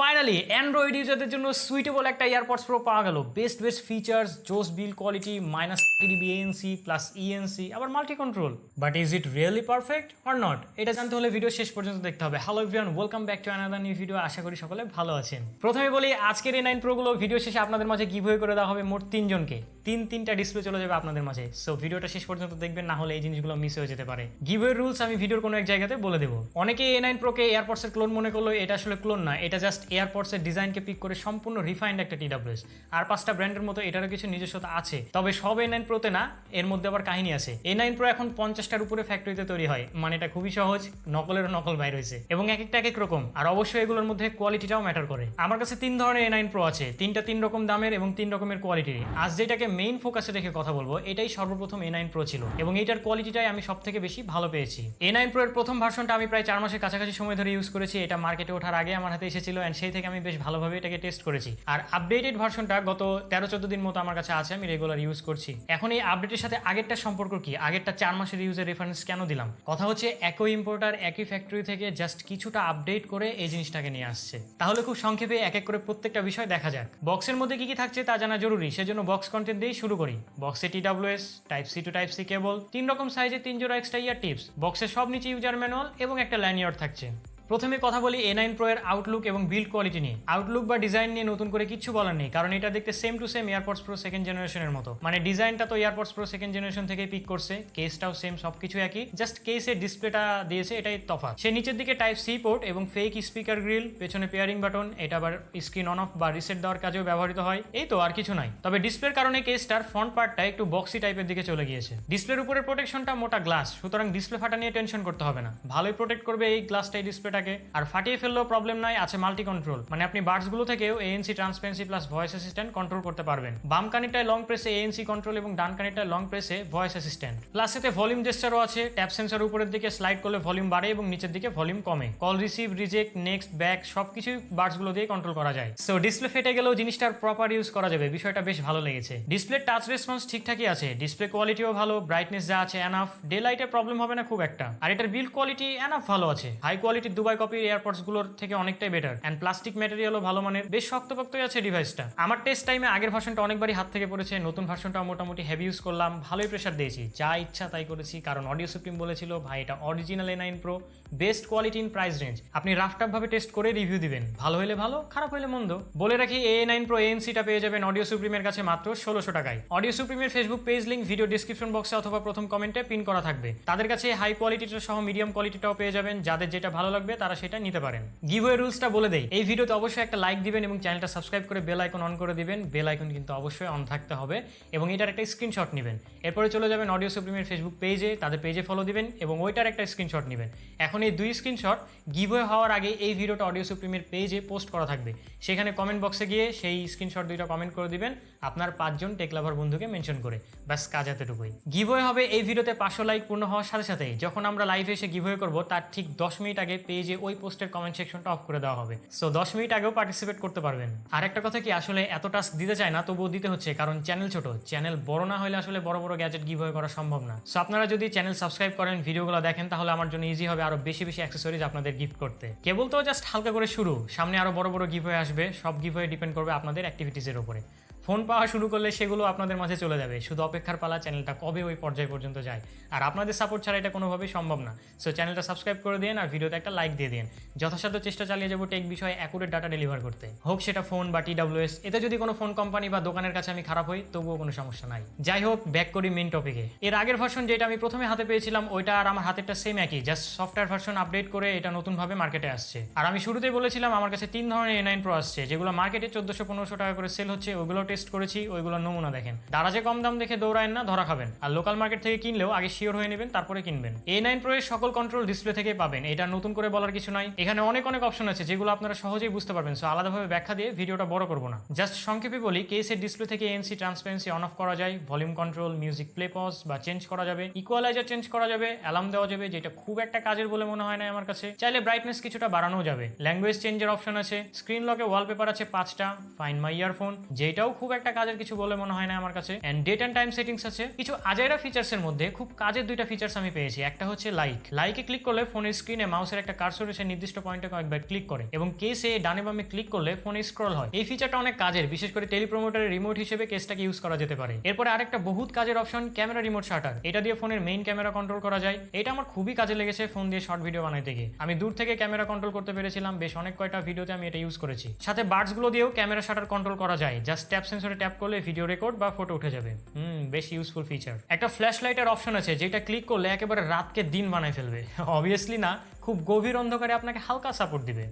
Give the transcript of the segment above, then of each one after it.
Finally Android ইউজারদের জন্য suitable একটা EarPods pro পাওয়া গেল। বেস্ট বেস্ট ফিচার্স জোস build quality minus TDB ANC plus ENC আবার multi control but is it really perfect or not এটা জানতে হলে ভিডিও শেষ পর্যন্ত দেখতে হবে। Hello everyone welcome back to another new video আশা করি সকলে ভালো আছেন। প্রথমে বলি, আজকের এই নাইন প্রোগুলো ভিডিও শেষে আপনাদের মাঝে গিভওয়ে করে দেওয়া হবে মোট তিনজনকে। তিন, তিনটা ডিসপ্লে চলে যাবে আপনাদের মাঝে। সো ভিডিওটা শেষ পর্যন্ত দেখবেন, না হলে এই জিনিসগুলো মিস হয়ে যেতে পারে। গিভওয়ে রুলস আমি ভিডিওর কোনো এক জায়গাতে বলে দেবো। অনেকে এ নাইন প্রোকে এয়ারপডসের ক্লোন মনে করল, এটা আসলে ক্লোন না, এটা জাস্ট এয়ারপডসের ডিজাইনকে পিক করে সম্পূর্ণ রিফাইন্ড একটা টিডাব্লিউএস আর পাঁচটা ব্র্যান্ডের মতো এটারও কিছু নিজস্বতা আছে। তবে সব এ নাইন প্রোতে না, এর মধ্যে আবার কাহিনী আছে। এ নাইন প্রো এখন পঞ্চাশটার উপরে ফ্যাক্টরিতে তৈরি হয়। মানে এটা খুবই সহজ, নকলেরও নকল বাইর হয়েছে। এবং এক একটা এক এক রকম। আর অবশ্যই এগুলোর মধ্যে কোয়ালিটিটাও ম্যাটার করে। আমার কাছে তিন ধরনের এ নাইন প্রো আছে। তিনটা তিন রকম দামের এবং তিন রকমের কোয়ালিটির আজ যেটাকে মেইন ফোকাসে রেখে কথা বলব, এটাই সর্বপ্রথম এ নাইন প্রো ছিল। এবং এটার কোয়ালিটিটাই আমি সব থেকে বেশি ভালো পেয়েছি। এ নাইন প্রো এর প্রথম ভার্সনটা আমি প্রায় চার মাসের কাছাকাছি সময় ধরে ইউজ করেছি। এটা মার্কেটে ওঠার আগে আমার হাতে এসেছিল অ্যান্ড সেই থেকে আমি বেশ ভালোভাবে এটাকে টেস্ট করেছি। আর আপডেটেড ভার্সনটা গত তেরো চোদ্দ দিন মতো আমার কাছে আছে, আমি রেগুলার ইউজ করছি। এখন এই আপডেটের সাথে আগেরটা সম্পর্ক কি? আগেরটা চার মাসের ইউজের রেফারেন্স কেন দিলাম? কথা হচ্ছে একই ইম্পোর্টার একই ফ্যাক্টরি থেকে জাস্ট কিছুটা আপডেট করে এই জিনিসটাকে নিয়ে আসছে। তাহলে খুব সংক্ষেপে এক এক করে প্রত্যেকটা বিষয় দেখা যাক। বক্সের মধ্যে কি কি থাকছে তা জানা জরুরি, সেজন্য বক্স কন্টেন্ট দিয়েই শুরু করি। বক্সে TWS type C to type C cable তিন রকম সাইজে তিন জোড়া এক্সট্রা ইয়ার টিপস বক্সের সব নিচে ইউজার ম্যানুয়াল এবং একটা ল্যানিয়ার্ড থাকছে। প্রথমে কথা বলি এ নাইন প্রো এর আউটলুক এবং বিল্ড কোয়ালিটি নিয়ে। আউটলুক বা ডিজাইন নিয়ে নতুন করে কিছু বলার নেই, কারণ এটা দেখতে same to same AirPods pro second জেনারেশনের মতো। মানে ডিজাইনটা তো এয়ারপডস প্রো সেকেন্ড জেনারেশন থেকে পিক করছে কেসটাও সেম সবকিছু একই। জাস্ট কেসের ডিসপ্লেটা দিয়েছে, এটাই তফাৎ। সে নিচের দিকে টাইপ সি পোর্ট এবং ফেক স্পিকার গ্রিল পেছনে পেয়ারিং বাটন এটা আবার স্ক্রিন অন অফ বা রিসেট দেওয়ার কাজেও ব্যবহৃত হয়। এই তো আর কিছু নাই। তবে ডিসপ্লের কারণে কেসটার ফ্রন্ট পার্টটা একটু বক্সি টাইপের দিকে চলে গিয়েছে। ডিসপ্লের উপরের প্রোটেকশনটা মোটা গ্লাস সুতরাং ডিসপ্লে ফাটা নিয়ে টেনশন করতে হবে না। ভালোই প্রোটেক্ট করবে এই গ্লাসটাই ডিসপ্লেটাকে আর ফাটিয়ে ফেললেও প্রবলেম নাই, আছে মাল্টি কন্ট্রোল মানে আপনি বার্ডসগুলো থেকেও ANC transparency plus voice assistant control করতে পারবেন। বাম কানিটায় লং প্রেসে এএনসি কন্ট্রোল এবং ডান কানিটায় লং প্রেসে ভয়েস অ্যাসিস্ট্যান্ট প্লাস এতে ভলিউম জেস্টারও আছে ট্যাপ সেন্সর উপরের দিকে স্লাইড করলে ভলিউম বাড়ে এবং নিচের দিকে ভলিউম কমে। Call receive reject next back সবকিছু বার্ডসগুলো দিয়ে কন্ট্রোল করা যায়। সো ডিসপ্লে ফেটে গেলেও জিনিসটার প্রপার ইউজ করা যাবে। বিষয়টা বেশ ভালো লেগেছে। ডিসপ্লে টাচ রেসপন্স ঠিকঠাকই আছে। ডিসপ্লে কোয়ালিটিও ভালো ব্রাইটনেস যা আছে এনাফ ডে লাইটে প্রবলেম হবে না খুব একটা। আর এটার বিল্ড কোয়ালিটি এনাফ ভালো আছে। হাই কোয়ালিটির দুবাই কপির এয়ারপডসগুলোর থেকে অনেকটাই বেটার অ্যান্ড প্লাস্টিক ম্যাটেরিয়ালও ভালো মানের। বেশ শক্তপোক্তই আছে ডিভাইসটা আমার টেস্ট টাইমে আগের ভার্সনটা অনেকবারই হাত থেকে পড়েছে। নতুন ভার্সনটা মোটামুটি হেভি ইউজ করলাম। ভালোই প্রেশার দিয়েছি। যা ইচ্ছা তাই করেছি। কারণ অডিও সুপ্রিম বলেছিল, ভাই, এটা original A nine pro best quality in price range আপনি রাফটাপ ভাবে টেস্ট করে রিভিউ দিবেন। ভালো হলে ভালো, খারাপ হলে মন্দ। বলে রাখি এ নাইন প্রো এনসিটা পেয়ে যাবেন অডিও সুপ্রিমের কাছে মাত্র ষোলোশো টাকায়। Audio সুপ্রিমের Facebook page link video description বক্সে অথবা প্রথম কমেন্টে পিন করা থাকবে। তাদের কাছে হাই কোয়ালিটিটা সহ মিডিয়াম কোয়ালিটিটাও পেয়ে যাবেন। যাদের যেটা ভালো লাগবে তারা সেটা নিতে পারেন। গিভওয়ে রুলসটা বলে দেই। এই ভিডিওতে অবশ্যই একটা লাইক দিবেন এবং চ্যানেলটা সাবস্ক্রাইব করে বেল আইকন অন করে দিবেন। বেল আইকন কিন্তু অবশ্যই অন থাকতে হবে এবং এটার একটা স্ক্রিনশট নেবেন। এরপরে চলে যাবেন অডিও সুপ্রিমের ফেসবুক পেজে তাদের পেজে ফলো দিবেন এবং ওইটার একটা স্ক্রিনশট নেবেন। এখন এই দুই স্ক্রিনশট গিভওয়ে হওয়ার আগে এই ভিডিওটা অডিও সুপ্রিমের পেজে পোস্ট করা থাকবে। সেখানে কমেন্ট বক্সে গিয়ে সেই স্ক্রিনশট দুইটা কমেন্ট করে দিবেন আপনার পাঁচজন টেকলাভার বন্ধুকে মেনশন করে। ব্যাস, কাজ এতটুকুই। গিভওয়ে হবে এই ভিডিওতে পাঁচশো লাইক পূর্ণ হওয়ার সাথে সাথে। যখন আমরা লাইভে এসে গিভওয়ে করব, তার ঠিক দশ মিনিট আগে পেজে ওই পোস্টের কমেন্ট সেকশনটা অফ করে দেওয়া হবে। সো দশ মিনিট আগেও পার্টিসিপেট করতে পারবেন। আর একটা কথা কি, আসলে এত টাস্ক দিতে চায় না, তবুও দিতে হচ্ছে, কারণ চ্যানেল ছোট। চ্যানেল বড় না হলে আসলে বড় বড় গ্যাজেট গিভওয়ে করা সম্ভব না। সো আপনারা যদি চ্যানেল সাবস্ক্রাইব করেন ভিডিওগুলো দেখেন, তাহলে আমার জন্য ইজি হবে আরও বেশি বেশি অ্যাক্সেসরিজ আপনাদের গিফট করতে। কেবল তো জাস্ট হালকা করে শুরু, সামনে আরও বড় বড় গিভওয়ে আসবে, সব গিভওয়ে ডিপেন্ড করবে আপনাদের অ্যাক্টিভিটিসের উপরে। ফোন পাওয়া শুরু করলে সেগুলো আপনাদের মাঝে চলে যাবে। শুধু অপেক্ষার পালা, চ্যানেলটা কবে ওই পর্যায় পর্যন্ত যায়। আর আপনাদের সাপোর্ট ছাড়া এটা কোনোভাবেই সম্ভব না। সো চ্যানেলটা সাবস্ক্রাইব করে দিন আর ভিডিওতে একটা লাইক দিয়ে দিন। যথাসাধ্য চেষ্টা চালিয়ে যাব টেক বিষয়ে অ্যাকুরেট ডাটা ডেলিভার করতে। হোক সেটা ফোন বা টিডাব্লিউএস এতে যদি কোনো ফোন কোম্পানি বা দোকানের কাছে আমি খারাপ হই, তবুও কোনো সমস্যা নাই। যাই হোক ব্যাক করি মেন টপিকে এর আগের ভার্সন যেটা আমি প্রথমে হাতে পেয়েছিলাম, ওইটা আর আমার হাতেরটা সেম একই জাস্ট সফটওয়্যার ভার্সন আপডেট করে এটা নতুনভাবে মার্কেটে আসছে। আর আমি শুরুতেই বলেছিলাম, আমার কাছে তিন ধরনের এ নাইন প্রো আসছে, যেগুলো মার্কেটে চোদ্দশো পনেরোশো টাকা করে সেল হচ্ছে ওইগুলো টেস্ট করেছি ওইগুলো নমুনা দেখেন। দারাজে কম দাম দেখে দৌড়ায় না, ধরা খাবেন। আর লোকাল মার্কেট থেকে কিনলেও আগে শিওর হয়ে নেবেন, তারপরে কিনবেন। এ নাইন প্রো এর সকল কন্ট্রোল ডিসপ্লে থেকে পাবেন। এটা নতুন করে বলার কিছু নাই। এখানে অনেক অনেক অপশন আছে, যেগুলো আপনারা সহজেই বুঝতে পারবেন। সো আলাদাভাবে ব্যাখ্যা দিয়ে ভিডিওটা বড় করব না। জাস্ট সংক্ষেপে বলি কেসের ডিসপ্লে থেকে এনসি ট্রান্সপারেন্সি অন অফ করা যায়। Volume control music play pause বা চেঞ্জ করা যাবে। ইকুয়ালাইজার চেঞ্জ করা যাবে অ্যালার্ম দেওয়া যাবে, যেটা খুব একটা কাজের বলে মনে হয় না আমার কাছে। চাইলে ব্রাইটনেস কিছুটা বাড়ানো যাবে। ল্যাঙ্গুয়েজ চেঞ্জের অপশন আছে। স্ক্রিন লকে ওয়ালপেপার আছে পাঁচটা ফাইন মাই ইয়ারফোন যেটাও খুব খুব একটা কাজের কিছু বলে মনে হয় না আমার কাছে। And date and time settings আছে। কিছু আজাইরা ফিচার্স এর মধ্যে খুব কাজের দুইটা ফিচার্স আমি পেয়েছি। একটা হচ্ছে লাইক লাইকে ক্লিক করলে ফোনের স্ক্রিনে মাউসের একটা কার্সর এসে নির্দিষ্ট পয়েন্টে কয়েকবার ক্লিক করে। এবং কেসে ডানে বামে ক্লিক করলে ফোনে স্ক্রল হয়। এই ফিচারটা অনেক কাজের, বিশেষ করে টেলিপ্রোমোটারের রিমোট হিসেবে কেসটাকে ইউজ করা যেতে পারে। এরপরে আরেকটা বহুত কাজের অপশন ক্যামেরা রিমোট শাটার এটা দিয়ে ফোনের মেইন ক্যামেরা কন্ট্রোল করা যায়। এটা আমার খুবই কাজে লেগেছে ফোন দিয়ে শর্ট ভিডিও বানাইতে গিয়ে। আমি দূর থেকে ক্যামেরা কন্ট্রোল করতে পেরেছিলাম। বেশ অনেক কয়টা ভিডিওতে আমি এটা ইউজ করেছি। সাথে বার্ডসগুলো দিয়েও ক্যামেরা শাটার কন্ট্রোল করা যায়। জাস্ট ট্যাপ সেন্সরে ট্যাপ করলে ভিডিও রেকর্ড বা ফটো উঠে যাবে। হুম, বেশ ইউজফুল ফিচার একটা ফ্ল্যাশ লাইটের অপশন আছে, যেটা ক্লিক করলে একেবারে রাতকে দিন বানায় ফেলবে। অবভিয়াসলি না, খুব গভীর অন্ধকারে আপনাকে হালকা সাপোর্ট দিবে।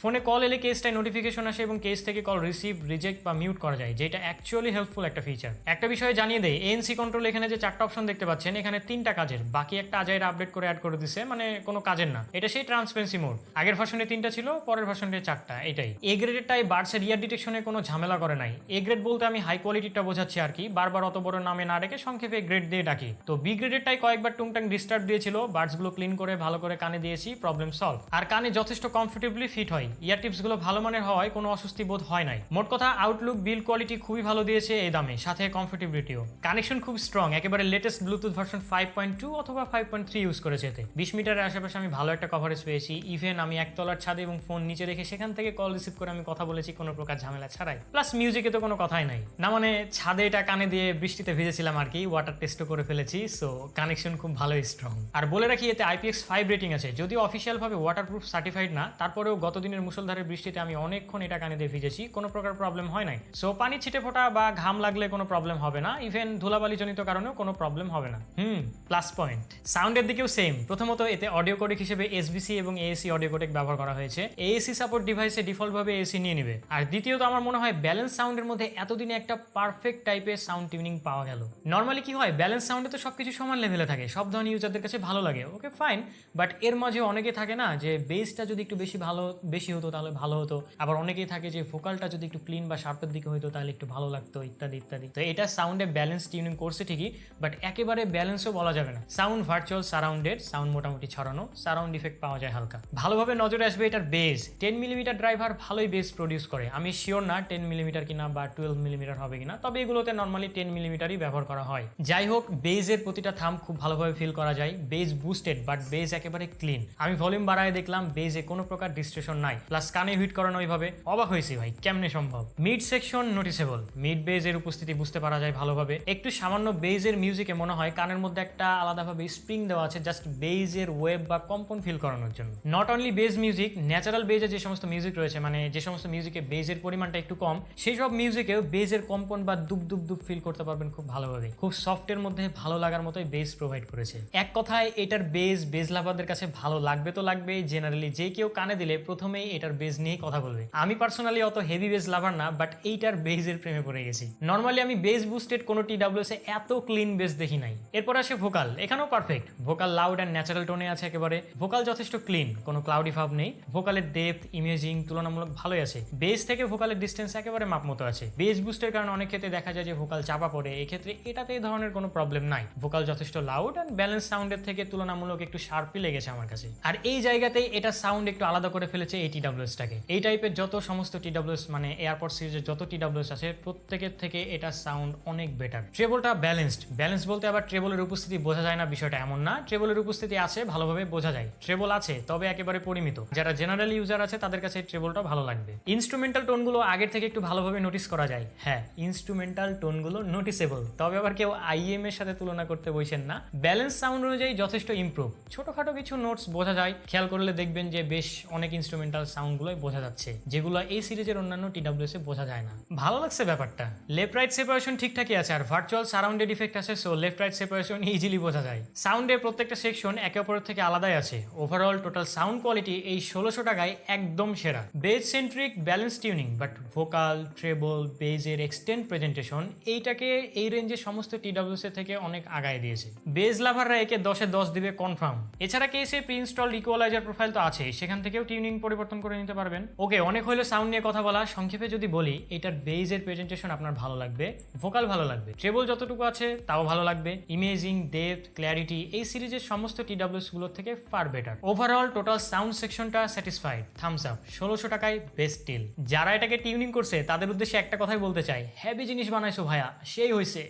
ফোনে কল এলে কেসটায় নোটিফিকেশন আসে এবং কেস থেকে কল রিসিভ রিজেক্ট বা মিউট করা যায়, যেটা অ্যাকচুয়ালি হেল্পফুল একটা ফিচার একটা বিষয়ে জানিয়ে দেয় এএনসি কন্ট্রোল এখানে যে চারটা অপশন দেখতে পাচ্ছেন, এখানে তিনটা কাজের, বাকি একটা আজাইর আপডেট করে অ্যাড করে দিছে মানে কোনো কাজের না। এটা সেই ট্রান্সপারেন্সি মোড আগের ভার্সনে তিনটা ছিল, পরের ভার্সনে চারটা, এটাই। এ গ্রেডেরটাই বার্ডসের ইয়ার ডিটেকশনে কোনো ঝামেলা করে নাই। এ গ্রেড বলতে আমি হাই কোয়ালিটিটা বোঝাচ্ছি আর কি, বারবার অত বড় নামে না রেখে সংক্ষেপে গ্রেড দিয়ে ডাকি। তো বি গ্রেডেরটাই কয়েকবার টুংটাং ডিস্টার্ব দিয়েছিল বার্ডসগুলো ক্লিন করে, ভালো করে কানে দিয়েছি প্রবলেম সলভ আর কানে যথেষ্ট কমফোর্টেবলি ফিট হয়। ইয়ার টিপসগুলো ভালো মানের হওয়ায় কোনো অস্বস্তি বোধ হয় নাই। মোট কথা আউটলুক বিল কোয়ালিটি খুবই ভালো দিয়েছে এই দামে, সাথে কমফোর্টেবিলিটিও কানেকশন খুব স্ট্রং একেবারে latest Bluetooth version five point two অথবা ফাইভ পয়েন্ট থ্রি ইউজ করেছে এতে। বিশ মিটারের আশেপাশে আমি ভালো একটা কভারেজ পেয়েছি। ইভেন আমি একতলার ছাদে এবং ফোন নিচে রেখে সেখান থেকে কল রিসিভ করে আমি কথা বলেছি, কোনো প্রকার ঝামেলা ছাড়াই। প্লাস মিউজিকে তো কোনো কথাই নাই। না মানে ছাদে এটা কানে দিয়ে বৃষ্টিতে ভিজেছিলাম আর কি ওয়াটার টেস্টও করে ফেলেছি সো কানেকশন খুব ভালোই স্ট্রং আর বলে রাখি, এতে আইপিএক্স ফাইভ রেটিং আছে। যদিও অফিসিয়াল ভাবে ওয়াটারপ্রুফ সার্টিফাইড না, তারপরেও গত দিনের মুসলধারের বৃষ্টিতে আমি অনেকক্ষণ এটা কানে দিয়ে ভিজেছি। কোনো প্রকার প্রবলেম হয় নাই। সো পানি ছিটে ফোটা বা ঘাম লাগলে কোনো প্রবলেম হবে না। ইভেন ধুলাবালি জনিত কারণেও কোনো প্রবলেম হবে না। হুম প্লাস পয়েন্ট সাউন্ডের দিকেও সেম প্রথমত, এতে অডিও কোডেক হিসেবে এসবিসি এবং এএসি অডিও কোডেক ব্যবহার করা হয়েছে। এএসি সাপোর্ট ডিভাইসে ডিফল্টভাবে এসি নিয়ে নেবে। আর দ্বিতীয়ত, আমার মনে হয় ব্যালেন্স সাউন্ডের মধ্যে এতদিনে একটা পারফেক্ট টাইপের সাউন্ড টিউনিং পাওয়া গেল। নর্মালি কি হয় ব্যালেন্স সাউন্ডে তো সবকিছু সমান লেভেলে থাকে। সব ধরনের ইউজারদের কাছে ভালো লাগে। ওকে ফাইন বাট এর মাঝে অনেকে থাকে না যে বেসটা যদি একটু বেশি ভালো, বেশি হতো তাহলে ভালো হতো। আবার অনেকেই থাকে যে ফোকালটা যদি একটু ক্লিন বা শার্পের দিকে হতো তাহলে একটু ভালো লাগতো, ইত্যাদি ইত্যাদি। তো এটা সাউন্ডে ব্যালেন্স টিউনিং করছে ঠিকই বাট একেবারে ব্যালেন্সও বলা যাবে না। সাউন্ড ভার্চুয়াল সারাউন্ডেড সাউন্ড মোটামুটি ছড়ানো সারাউন্ড ইফেক্ট পাওয়া যায় হালকা। ভালোভাবে নজরে আসবে এটার বেস টেন মিলিমিটার ড্রাইভার ভালোই বেস প্রডিউস করে। আমি শিওর না টেন মিলিমিটার কিনা বা টুয়েলভ মিলিমিটার হবে কিনা, তবে এগুলোতে নর্মালি টেন মিলিমিটারই ব্যবহার করা হয়। যাই হোক বেজের প্রতিটা থাম খুব ভালোভাবে ফিল করা যায়। বেজ বুস্টেড বাট বেজ একেবারে ক্লিন আমি ভলিউম বাড়ায় দেখলাম বেজে কোনো প্রকার ডিস্ট্রেশন নাই। প্লাস কানে হিট করানো ওইভাবে। অবাক হয়েছি ভাই, কেমনে সম্ভব? মিড সেকশন নোটিসেবল মিড বেজের উপস্থিতি বুঝতে পারা যায় ভালোভাবে। একটু সামান্য বেজের মিউজিকে মনে হয় কানের মধ্যে একটা আলাদাভাবে স্প্রিং দেওয়া আছে জাস্ট বেজের ওয়েব বা কম্পন ফিল করানোর জন্য। Not only bass music natural বেজে যে সমস্ত মিউজিক রয়েছে মানে যে সমস্ত মিউজিকে বেজের পরিমাণটা একটু কম, সেই সব মিউজিকেও বেজের কম্পন বা দুপ দুপ দুপ ফিল করতে পারবেন খুব ভালোভাবে। খুব সফটের মধ্যে ভালো লাগার মতোই বেজ প্রোভাইড করেছে। এক কথায় এটার বেজ বেজ লাভারদের কাছে ভালো লাগবে তো লাগবেই। জেনারেলি যে কেউ কানে দিলে প্রথমেই এটার বেজ নিয়ে কথা বলবে। আমি পার্সোনালি অত হেভি বেজ লাভার না বাট এইটার বেজের প্রেমে পড়ে গেছি। নর্মালি আমি বেজ বুস্টেড কোনো টি ডাব্লিউএস এ এত ক্লিন বেজ দেখি নাই। এরপর আসে ভোকাল এখানেও perfect vocal loud and natural টোনে আছে একেবারে। ভোকাল যথেষ্ট ক্লিন কোনো ক্লাউডি ভাব নেই। ভোকালের ডেপথ ইমেজিং তুলনামূলক ভালোই আছে। বেজ থেকে ভোকালের ডিস্টেন্স একেবারে মাপ মতো আছে। বেজ বুস্টের কারণে অনেক ক্ষেত্রে দেখা যায় যে ভোকাল চাপা পড়ে, এক্ষেত্রে এটাতে এই ধরনের কোনো প্রবলেম নাই। ভোকাল যথেষ্ট লাউড অ্যান্ড ব্যালেন্স সাউন্ডের থেকে তুলনামূলক একটু শার্পই লেগেছে আমার কাছে। আর এই জায়গাতেই এটা সাউন্ড একটু আলাদা করে ফেলেছে এই টিডাব্লিউএসটাকে এই টাইপের যত সমস্ত টিডাব্লিউএস মানে এয়ারপোর্ট সিরিজের যত টিডাব্লিউএস আছে, প্রত্যেকের থেকে এটা সাউন্ড অনেক বেটার ট্রেবলটা ব্যালেন্সড ব্যালেন্স বলতে আবার ট্রেবলের উপস্থিতি বোঝা যায় না, বিষয়টা এমন না। ট্রেবলের উপস্থিতি আছে, ভালোভাবে বোঝা যায়। ট্রেবল আছে, তবে একেবারে পরিমিত। যারা জেনারেল ইউজার আছে, তাদের কাছে ট্রেবলটা ভালো লাগবে। ইনস্ট্রুমেন্টাল টোনগুলো আগের থেকে একটু ভালোভাবে নোটিস করা যায়। হ্যাঁ ইনস্ট্রুমেন্টাল টোনগুলো নোটিসেবল তবে আবার কেউ আইএম এর সাথে তুলনা করতে বসেন না। ব্যালেন্স সাউন্ড অনুযায়ী যথেষ্ট ইমপ্রুভ ছোটখাটো কিছু নোটস বোঝা যায়। খেয়াল করলে দেখবেন যে বেশ অনেক ইনস্ট্রুমেন্টাল সাউন্ডগুলোই বোঝা যাচ্ছে, যেগুলো এই সিরিজের অন্যান্য টিডাব্লিউএস এ বোঝা যায় না। ভালো লাগছে ব্যাপারটা। লেফট রাইট সেপারেশন ঠিকঠাকই আছে, আর ভার্চুয়াল সারাউন্ডেড ইফেক্ট আছে so left right separation easily বোঝা যায়। সাউন্ডের প্রত্যেকটা সেকশন একে অপরের থেকে আলাদাই আছে। ওভারঅল টোটাল সাউন্ড কোয়ালিটি এই ষোলোশো টাকায় একদম সেরা। Bass centric balance tuning but vocal treble বেজের এক্সটেন্ড প্রেজেন্টেশন এইটাকে এই রেঞ্জে সমস্ত টিডাব্লিউএস এর থেকে অনেক আগায় দিয়েছে। বেজ লাভাররা একে দশে দশ দিবে কনফার্ম এছাড়া কেসে প্রি ইনস্টল ইকুয়ালাইজার প্রোফাইল তো আছে সেখান থেকেও টিউনিং পরিবর্তন পরিবর্তন করে নিতে পারবেন। ওকে, অনেক হলো সাউন্ড নিয়ে কথা বলা। সংক্ষেপে যদি বলি, এটার বেজের প্রেজেন্টেশন আপনার ভালো লাগবে ভোকাল ভালো লাগবে ট্রেবল যতটুকু আছে তাও ভালো লাগবে। ইমেজিং ডেপথ ক্ল্যারিটি এই সিরিজের সমস্ত টিডাব্লিউসগুলোর থেকে far better overall total sound সেকশনটা স্যাটিসফাইড থামস আপ ষোলোশো টাকায় বেস্ট ডিল যারা এটাকে টিউনিং করছে, তাদের উদ্দেশ্যে একটা কথাই বলতে চাই হ্যাভি জিনিস বানাইছো ভাইয়া, সেই হয়েছে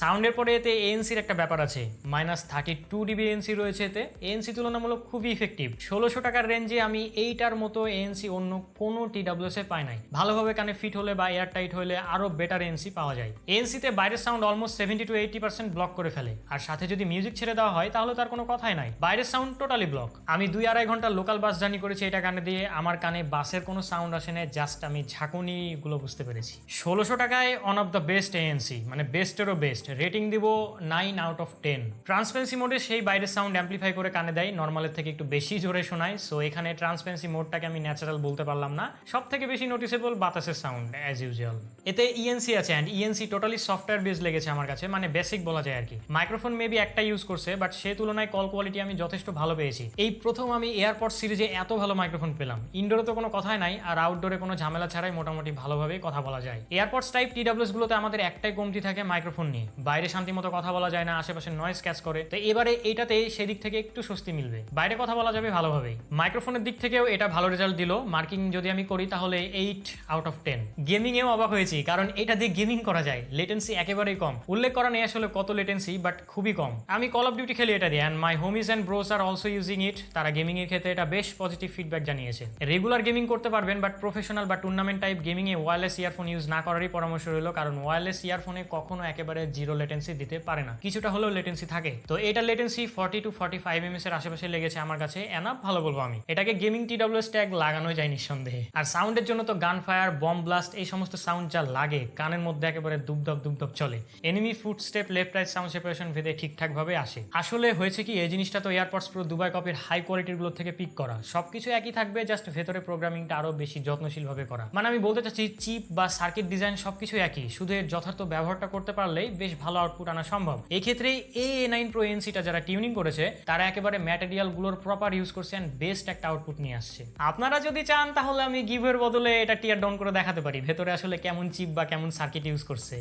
সাউন্ডের পরে এতে এএনসির একটা ব্যাপার আছে। Minus thirty two dB NC রয়েছে এতে। এএনসি তুলনামূলক খুবই ইফেক্টিভ ষোলোশো টাকার রেঞ্জে আমি এইটার মতো এএনসি অন্য কোনো টিডাব্লিউএস এ পাই নাই। ভালোভাবে কানে ফিট হলে বা এয়ার টাইট হলে আরও বেটার এনসি পাওয়া যায়। এনসিতে বাইরের sound almost seventy to eighty percent block করে ফেলে। আর সাথে যদি মিউজিক ছেড়ে দেওয়া হয়, তাহলে তার কোনো কথাই নাই। বাইরের সাউন্ড টোটালি ব্লক আমি দুই আড়াই ঘণ্টা লোকাল বাস জার্নি করেছি এটা কানে দিয়ে। আমার কানে বাসের কোনো সাউন্ড আসে না জাস্ট আমি ঝাঁকুনিগুলো বুঝতে পেরেছি। ষোলোশো টাকায় one of the best ANC মানে বেস্টেরও বেস্ট রেটিং দিব nine out of ten transparency মোডে সেই বাইরের সাউন্ড অ্যাম্পলিফাই করে কানে দেয়। নর্মালের থেকে একটু বেশি জোরে শোনায়। সো এখানে ট্রান্সপেন্সি মোডটাকে আমি ন্যাচারাল বলতে পারলাম না। সব থেকে বেশি নোটিসেবল বাতাসের সাউন্ড অ্যাজ ইউজুয়াল এতে ইএনসি আছে and ENC totally software base লেগেছে আমার কাছে। মানে বেসিক বলা যায় আর কি। মাইক্রোফোন মেবি একটা ইউজ করছে বাট সে তুলনায় কল কোয়ালিটি আমি যথেষ্ট ভালো পেয়েছি। এই প্রথম আমি এয়ারপড সিরিজে এত ভালো মাইক্রোফোন পেলাম। ইনডোরে তো কোনো কথাই নাই, আর আউটডোরে কোনো ঝামেলা ছাড়াই মোটামুটি ভালোভাবে কথা বলা যায়। এয়ারপডস টাইপ টিডাব্লিউস গুলোতে আমাদের একটাই কমতি থাকে মাইক্রোফোন নিয়ে। বাইরে শান্তি মতো কথা বলা যায় না, আশেপাশে নয়েজ ক্যাচ করে। তো এবারে এইটাতে সেদিক থেকে একটু স্বস্তি মিলবে। বাইরে কথা বলা যাবে ভালোভাবেই। মাইক্রোফোনের দিক থেকেও এটা ভালো রেজাল্ট দিল। মার্কিং যদি আমি করি তাহলে এইট আউট অফ টেন গেমিংয়েও অবাক হয়েছি, কারণ এটা দিয়ে গেমিং করা যায়। লেটেন্সি একেবারেই কম। উল্লেখ করা নেই আসলে কত লেটেন্সি বাট খুবই কম। আমি কল অফ ডিউটি খেলি এটা দিয়ে and my homies and bros R also using it তারা গেমিং এর ক্ষেত্রে এটা বেশ পজিটিভ ফিডব্যাক জানিয়েছে। রেগুলার গেমিং করতে পারবেন বাট প্রফেশনাল বা টুর্নামেন্ট টাইপ গেমিং এ ওয়্যারলেস ইয়ারফোন ইউজ না করারই পরামর্শ রইল, কারণ ওয়ারলেস ইয়ারফোনে কখনো একেবারে জিরো লেটেন্সি দিতে পারে না। কিছুটা হলেও লেটেন্সি থাকে। তো এটা latency forty to forty five ms এর আশেপাশে লেগেছে আমার কাছে। এনাফ ভালো বলব আমি। এটাকে গেমিং টিডাব্লিউএস ট্যাগ লাগানো যায় নিঃসন্দেহে। আর সাউন্ডের জন্য তো গান ফায়ার বম ব্লাস্ট এই সমস্ত সাউন্ড যা লাগে, কানের মধ্যে একেবারে দুবদব দুবদব চলে। Enemy foot step left right sound separation ভেদে ঠিকঠাক ভাবে আসে। আসলে হয়েছে কি, এই জিনিসটা তো এয়ারপডস প্রো দুবাই কপির হাই কোয়ালিটিরগুলো থেকে পিক করা। সবকিছু একই থাকবে জাস্ট ভেতরে প্রোগ্রামিংটা আরও বেশি যত্নশীল ভাবে করা। মানে আমি বলতে চাচ্ছি চিপ বা সার্কিট ডিজাইন সবকিছু একই। শুধু এর যথার্থ ব্যবহারটা করতে পারলেই বেশ ভালো আউটপুট আনা সম্ভব। এই ক্ষেত্রে এই এ নাইন প্রো এনসিটা যারা টিউনিং করেছে, তারা একেবারে ম্যাটেরিয়ালগুলোর প্রপার ইউজ করছে অ্যান্ড বেস্ট একটা আউটপুট নিয়ে আসছে। আপনারা যদি চান, তাহলে আমি গিভের বদলে এটা টিয়ার ডাউন করে দেখাতে পারি। ভেতরে আসলে কেমন চিপ বা কেমন সার্কিট ইউজ করছে।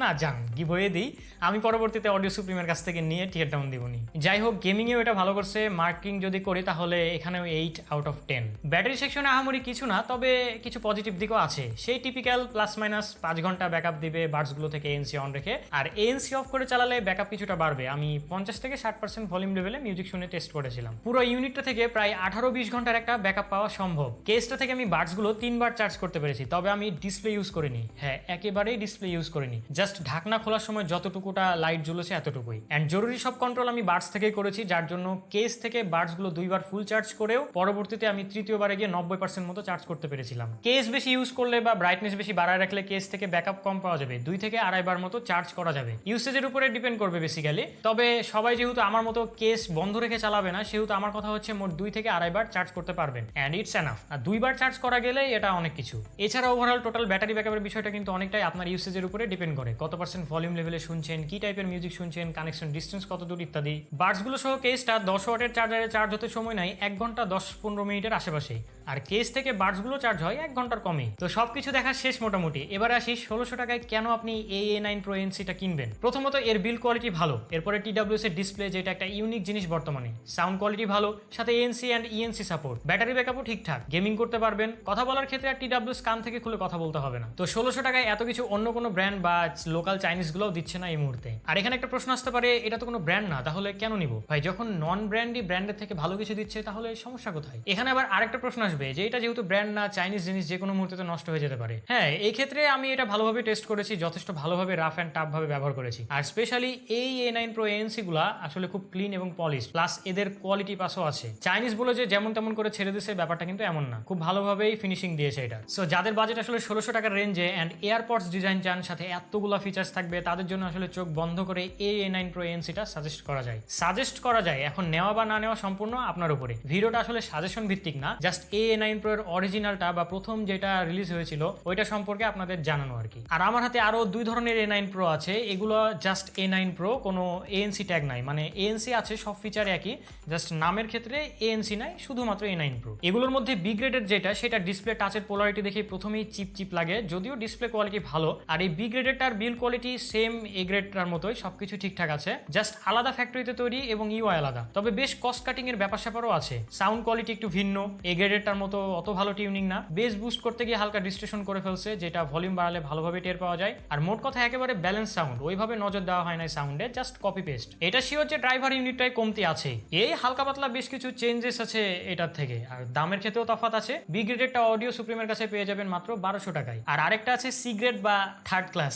না যান গিভ হয়ে দিই। আমি পরবর্তীতে অডিও সুপ্রিমের কাছ থেকে নিয়ে টিয়ার ডাউন দিবনি। যাই হোক গেমিংয়েও এটা ভালো করছে। মার্কিং যদি করি, তাহলে এখানেও eight out of ten battery সেকশনে আহামরি কিছু না, তবে কিছু পজিটিভ দিকও আছে। সেই টিপিক্যাল প্লাস মাইনাস পাঁচ ঘণ্টা ব্যাকআপ দিবে বার্ডসগুলো থেকে এনসি অন রেখে। আর এনসি অফ করে চালালে ব্যাকআপ কিছুটা বাড়বে। আমি পঞ্চাশ থেকে ষাট পার্সেন্ট ভলিউম লেভেলে মিউজিক শুনে টেস্ট করেছিলাম। পুরো ইউনিটটা থেকে প্রায় আঠারো বিশ ঘণ্টার একটা ব্যাকআপ পাওয়া সম্ভব। কেসটা থেকে আমি বার্ডসগুলো তিনবার চার্জ করতে পেরেছি, তবে আমি ডিসপ্লে ইউজ করিনি। হ্যাঁ একেবারেই ডিসপ্লে ইউজ করিনি। জাস্ট ঢাকনা খোলার সময় যতটুকুটা লাইট জ্বলেছে এতটুকুই। অ্যান্ড জরুরি সব কন্ট্রোল আমি বার্ডস থেকেই করেছি, যার জন্য কেস থেকে বার্ডসগুলো দুইবার ফুল চার্জ করেও পরবর্তীতে আমি তৃতীয়বারে গিয়ে নব্বই পার্সেন্ট মতো চার্জ করতে পেরেছিলাম। কেস বেশি ইউজ করলে বা ব্রাইটনেস বেশি বাড়ায় রাখলে কেস থেকে ব্যাকআপ কম পাওয়া যাবে। দুই থেকে আড়াইবার মতো চার্জ করা যাবে। ইউসেজের উপরে ডিপেন্ড করবে বেসিক্যালি তবে সবাই যেহেতু আমার মতো কেস বন্ধ রেখে চালাবে না, সেহেতু আমার কথা হচ্ছে মোট দুই থেকে আড়াইবার চার্জ করতে পারবেন। অ্যান্ড ইটস এনাফ আর দুইবার চার্জ করা গেলে এটা অনেক কিছু। এছাড়া ওভারঅল টোটাল ব্যাটারি ব্যাকআপের বিষয়টা কিন্তু অনেকটাই আপনার ইউসেজের উপরে ডিপেন্ড করে। কত পার্সেন্ট ভলিউম লেভেলে শুনছেন, কি টাইপের মিউজিক শুনছেন কানেকশন ডিস্টেন্স কত দূর ইত্যাদি বার্ডসগুলো সহ কেসটা দশ ওয়াটের চার্জারে চার্জ হতে সময় নেয় এক ঘণ্টা দশ পনেরো মিনিটের আশেপাশে। আর কেস থেকে বার্ডসগুলো চার্জ হয় এক ঘণ্টার কমে। তো সবকিছু দেখা শেষ মোটামুটি। এবার আসি ষোলোশো টাকায় কেন আপনি এ এ নাইন প্রো এনসিটা কিনবেন? প্রথমত এর বিল কোয়ালিটি ভালো। এরপরে টিডাব্লিউএস এর ডিসপ্লে যেটা একটা ইউনিক জিনিস বর্তমানে। সাউন্ড কোয়ালিটি ভালো, সাথে NC and ENC support battery ব্যাকআপও ঠিকঠাক। গেমিং করতে পারবেন। কথা বলার ক্ষেত্রে আর টিডাব্লিউএস কান থেকে খুলে কথা বলতে হবে না। তো ষোলোশো টাকায় এত কিছু অন্য কোনো ব্র্যান্ড বা লোকাল চাইনিজগুলোও দিচ্ছে না এই মুহূর্তে। আর এখানে একটা প্রশ্ন আসতে পারে, এটা তো কোনো ব্র্যান্ড না, তাহলে কেন নিব? ভাই, যখন নন ব্র্যান্ডই ব্র্যান্ডের থেকে ভালো কিছু দিচ্ছে, তাহলে সমস্যা কোথায়? এখানে আবার আরেকটা প্রশ্ন আসবে। যে এটা যেহেতু ব্র্যান্ড না চাইনিজ জিনিস যে কোনো মুহূর্তে তো নষ্ট হয়ে যেতে পারে। হ্যাঁ এই ক্ষেত্রে আমি এটা ভালোভাবে টেস্ট করেছি, যথেষ্ট ভালোভাবে রাফ অ্যান্ড টাফ ভাবে ব্যবহার করেছি। আর স্পেশালি এই এ নাইন প্রো এএনসি গুলা আসলে খুব ক্লিন এবং পলিশ প্লাস এদের কোয়ালিটি পাসও আছে। চাইনিজ বলে যে যেমন তেমন করে ছেড়ে দিয়েছে, ব্যাপারটা কিন্তু এমন না। খুব ভালোভাবেই ফিনিশিং দিয়েছে এটা। সো যাদের বাজেট আসলে ষোলোশো টাকার রেঞ্জে অ্যান্ড এয়ারপডস ডিজাইন চান, সাথে এতগুলো ফিচার্স থাকবে, তাদের জন্য আসলে চোখ বন্ধ করে এই এ নাইন প্রো এএনসিটা সাজেস্ট করা যায়। সাজেস্ট করা যায়, এখন নেওয়া বা না নেওয়া সম্পূর্ণ আপনার উপরে। ভিডিওটা আসলে সাজেশন ভিত্তিক না just A A nine pro এর অরিজিনালটা বা প্রথম যেটা রিলিজ হয়েছিল, ওইটা সম্পর্কে আপনাদের জানানো আর কি। আর আমার হাতে আরও দুই ধরনের এ নাইন প্রো আছে, এগুলো জাস্ট এ নাইন প্রো কোনো এএনসি ট্যাগ নাই। মানে এএনসি আছে, সব ফিচার একই জাস্ট নামের ক্ষেত্রে এএনসি নাই, শুধুমাত্র এ নাইন প্রো এগুলোর মধ্যে বি গ্রেডের যেটা, সেটা ডিসপ্লে টাচের পোলারিটি দেখে প্রথমেই চিপ চিপ লাগে, যদিও ডিসপ্লে কোয়ালিটি ভালো। আর এই বি গ্রেডেরটার বিল কোয়ালিটি সেম এ গ্রেডটার মতোই, সবকিছু ঠিকঠাক আছে। জাস্ট আলাদা ফ্যাক্টরিতে তৈরি এবং ইউ আলাদা। তবে বেশ কস্ট কাটিং এর ব্যাপার স্যাপারও আছে। সাউন্ড কোয়ালিটি একটু ভিন্ন এ গ্রেডেরটার মতো অত ভালো টিউনিং না। বেস বুস্ট করতে গিয়ে হালকা ডিস্ট্রেশন করে ফেলছে যেটা ভলিউম বাড়ালে ভালোভাবে টের পাওয়া যায়। আর মোট কথা একেবারে ব্যালেন্স সাউন্ড ওইভাবে নজর দেওয়া হয় না সাউন্ডে জাস্ট কপি পেস্ট এটা শিওর যে ড্রাইভার ইউনিটটাই কমতি আছে। এই হালকা পাতলা বেশ কিছু চেঞ্জেস আছে এটার থেকে। আর দামের ক্ষেত্রেও তফাৎ আছে। বি গ্রেডেরটা অডিও সুপ্রিমের কাছে পেয়ে যাবেন মাত্র বারোশো টাকায়। আর আরেকটা আছে সি গ্রেড বা third class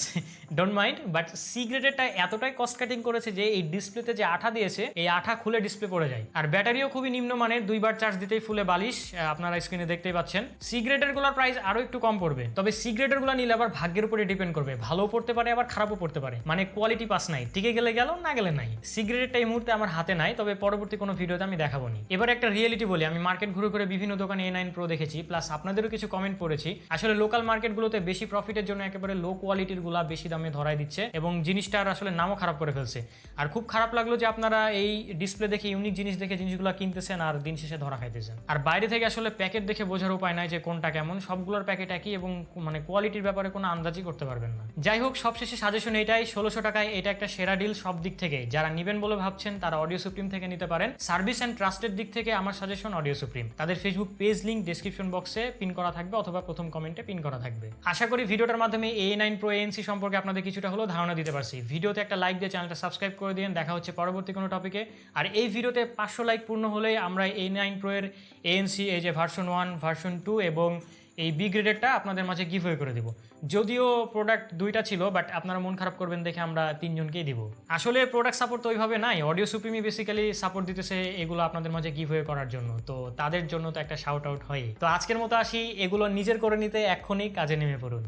don't mind but C গ্রেডেরটা এতটাই কস্ট কাটিং করেছে যে এই ডিসপ্লেতে যে আঠা দিয়েছে এই আঠা খুলে ডিসপ্লে পড়ে যায়। আর ব্যাটারিও খুবই নিম্নমানের দুইবার চার্জ দিতেই ফুলে বালিশ। আহ, আপনারা স্ক্রিনে দেখতেই পাচ্ছেন। সি গ্রেডেরগুলোর প্রাইস আরও একটু কম পড়বে। তবে সি গ্রেডেরগুলো নিলে আবার ভাগ্যের উপরে ডিপেন্ড করবে। ভালো পড়তে পারে, আবার খারাপও পড়তে পারে। মানে কোয়ালিটি পাস নাই। টিকে গেলে গেল, না গেলে নাই। সি গ্রেডেরটা এই মুহূর্তে আমার হাতে নাই, তবে পরবর্তী কোনো ভিডিওতে আমি দেখাবো নি। এবার একটা রিয়েলিটি বলি। আমি মার্কেট ঘুরে ঘুরে বিভিন্ন দোকানে এ নাইন প্রো দেখেছি প্লাস আপনাদেরও কিছু কমেন্ট পড়েছি। আসলে লোকাল মার্কেটগুলোতে বেশি প্রফিটের জন্য একেবারে লো কোয়ালিটিরগুলা বেশি দামে ধরাই দিচ্ছে এবং জিনিসটার আসলে নামও খারাপ করে ফেলছে। আর খুব খারাপ লাগল যে আপনারা এই ডিসপ্লে দেখে ইউনিক জিনিস দেখে জিনিসগুলো কিনতেছেন আর দিন শেষে ধরা খাইতেছেন। আর বাইরে থেকে আসলে প্যাকেট দেখে বোঝার উপায় নাই যে কোনটা কেমন, সবগুলোর প্যাকেট একই এবং মানে কোয়ালিটির ব্যাপারে কোনো আন্দাজই করতে পারবেন না। যাই হোক, সবশেষে সাজেশন এটাই, ষোলোশো টাকায় এটা একটা সেরা ডিল সব দিক থেকে। যারা নিবেন বলে ভাবছেন, তারা অডিও সুপ্রিম থেকে নিতে পারেন। সার্ভিস অ্যান্ড ট্রাস্টের দিক থেকে আমার সাজেশন অডিও সুপ্রিম তাদের ফেসবুক পেজ লিঙ্ক ডিসক্রিপশন বক্সে পিন করা থাকবে অথবা প্রথম কমেন্টে পিন করা থাকবে। আশা করি ভিডিওটার মাধ্যমে এ নাইন প্রো এএনসি সম্পর্কে আপনাদের কিছুটা হলেও ধারণা দিতে পারছি। ভিডিওতে একটা লাইক দিয়ে চ্যানেলটা সাবস্ক্রাইব করে দিন। দেখা হচ্ছে পরবর্তী কোনো টপিকে আর এই ভিডিওতে পাঁচশো লাইক পূর্ণ হলেই আমরা এ নাইন প্রো এর এএনসি এই যে ভার্সন ওয়ান ভার্সন টু এবং এই বি গ্রেডেরটা আপনাদের মাঝে গিভ করে দিব। যদিও প্রোডাক্ট দুইটা ছিল বাট আপনারা মন খারাপ করবেন দেখে আমরা তিনজনকেই দিব। আসলে প্রোডাক্ট সাপোর্ট তো ওইভাবে নাই অডিও সুপ্রিমি বেসিক্যালি সাপোর্ট দিতেছে এগুলো আপনাদের মাঝে গিভ করার জন্য, তো তাদের জন্য তো একটা শাউট আউট হয় তো আজকের মতো আসি, এগুলো নিজের করে নিতে এক্ষুনি কাজে নেমে পড়ুন।